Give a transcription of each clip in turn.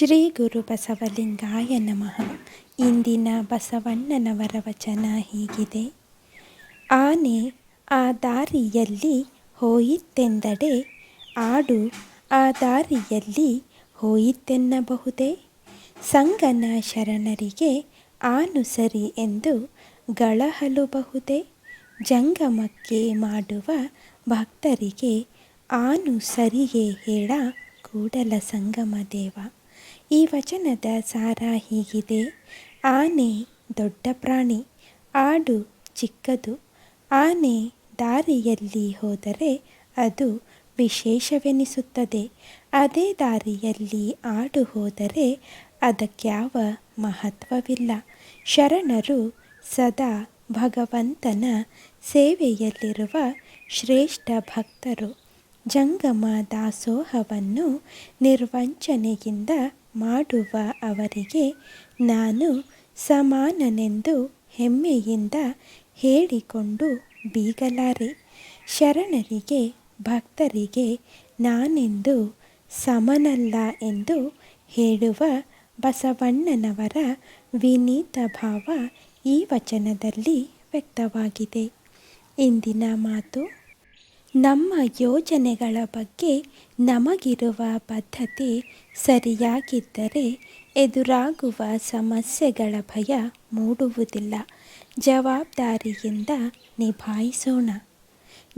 ಶ್ರೀ ಗುರು ಬಸವಲಿಂಗಾಯ ನಮಃ. ಇಂದಿನ ಬಸವಣ್ಣನವರ ವಚನ ಹೀಗಿದೆ. ಆನೆ ಆ ದಾರಿಯಲ್ಲಿ ಹೋಯಿತೆಂದಡೆ, ಆಡು ಆ ದಾರಿಯಲ್ಲಿ ಹೋಯಿತೆನ್ನಬಹುದೇ? ಸಂಗನ ಶರಣರಿಗೆ ಆನು ಸರಿ ಎಂದು ಗಳಹಲುಬಹುದೇ? ಜಂಗಮಕ್ಕೆ ಮಾಡುವ ಭಕ್ತರಿಗೆ ಆನು ಸರಿಯೇ ಹೇಳ ಕೂಡಲ ಸಂಗಮ ದೇವ. ಈ ವಚನದ ಸಾರ ಹೀಗಿದೆ. ಆನೆ ದೊಡ್ಡ ಪ್ರಾಣಿ, ಆಡು ಚಿಕ್ಕದು, ಆನೆ ದಾರಿಯಲ್ಲಿ ಹೋದರೆ ಅದು ವಿಶೇಷವೆನಿಸುತ್ತದೆ. ಅದೇ ದಾರಿಯಲ್ಲಿ ಆಡು ಹೋದರೆ ಅದಕ್ಕ್ಯಾವ ಮಹತ್ವವಿಲ್ಲ. ಶರಣರು ಸದಾ ಭಗವಂತನ ಸೇವೆಯಲ್ಲಿರುವ ಶ್ರೇಷ್ಠ ಭಕ್ತರು. ಜಂಗಮ ದಾಸೋಹವನ್ನು ನಿರ್ವಂಚನೆಯಿಂದ ಮಾಡುವ ಅವರಿಗೆ ನಾನು ಸಮಾನನೆಂದು ಹೆಮ್ಮೆಯಿಂದ ಹೇಳಿಕೊಂಡು ಬೀಗಲಾರೆ. ಶರಣರಿಗೆ, ಭಕ್ತರಿಗೆ ನಾನೆಂದು ಸಮನಲ್ಲ ಎಂದು ಹೇಳುವ ಬಸವಣ್ಣನವರ ವಿನೀತ ಭಾವ ಈ ವಚನದಲ್ಲಿ ವ್ಯಕ್ತವಾಗಿದೆ. ಇಂದಿನ ಮಾತು ನಮ್ಮ ಯೋಜನೆಗಳ ಬಗ್ಗೆ ನಮಗಿರುವ ಬದ್ಧತೆ ಸರಿಯಾಗಿದ್ದರೆ ಎದುರಾಗುವ ಸಮಸ್ಯೆಗಳ ಭಯ ಮೂಡುವುದಿಲ್ಲ. ಜವಾಬ್ದಾರಿಯಿಂದ ನಿಭಾಯಿಸೋಣ.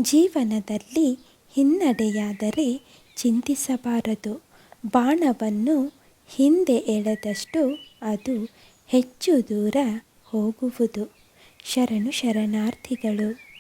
ಜೀವನದಲ್ಲಿ ಹಿನ್ನಡೆಯಾದರೆ ಚಿಂತಿಸಬಾರದು. ಬಾಣವನ್ನು ಹಿಂದೆ ಎಳೆದಷ್ಟು ಅದು ಹೆಚ್ಚು ದೂರ ಹೋಗುವುದು. ಶರಣು ಶರಣಾರ್ಥಿಗಳು.